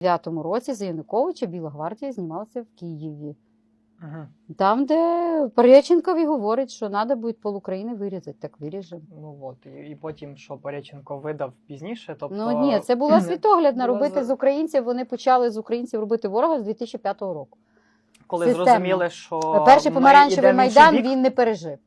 2009 році за Януковича Біла гвардія знімалася в Києві. Ага. Там, де Пореченкові говорить, що треба буде пол України вирізати, так виріжемо. Ну от, і, і потім, що Пореченко видав пізніше, тобто. Ну ні, це була світоглядна робити з українців. Вони почали з українців робити ворога з 2005 року. коли системно. зрозуміли, що Перший помаранчевий майдан він не пережив.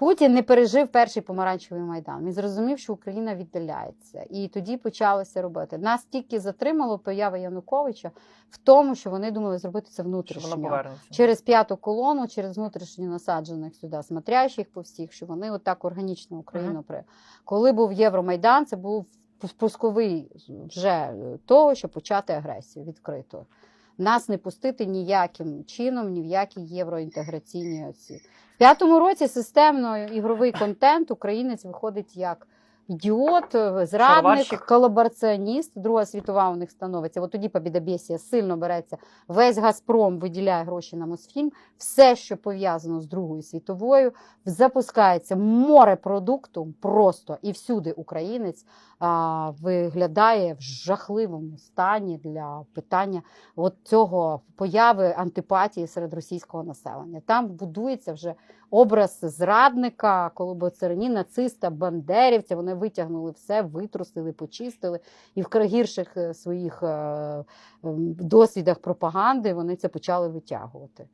Путін не пережив перший помаранчевий майдан. Він зрозумів, що Україна віддаляється. І тоді почалося робити. Нас тільки затримало поява Януковича в тому, що вони думали зробити це внутрішньо. Через п'яту колону, через внутрішньо насаджених сюди смотрящих по всіх, що вони отак органічно Україну Мгм. при. Коли був Євромайдан, це був спусковий вже того, щоб почати агресію відкрито. Нас не пустити ніяким чином, ні в які євроінтеграційні оці. В п'ятому році системно ігровий контент українець виходить як ідіот, е, зрадник, Шароварщик. колабораціоніст. Друга світова у них становиться. От тоді побідобєсія сильно береться. Весь Газпром виділяє гроші на Мосфільм. Все, що пов'язано з Другою світовою, запускається море продукту просто і всюди українець а, виглядає в жахливому стані для питання от цього появи антипатії серед російського населення. Там будується вже образ зрадника, колабораціоні, нациста, бандерівця. Вони витягнули все, витрусили, почистили, і в гірших е, своїх е, досвідах пропаганди вони це почали витягувати.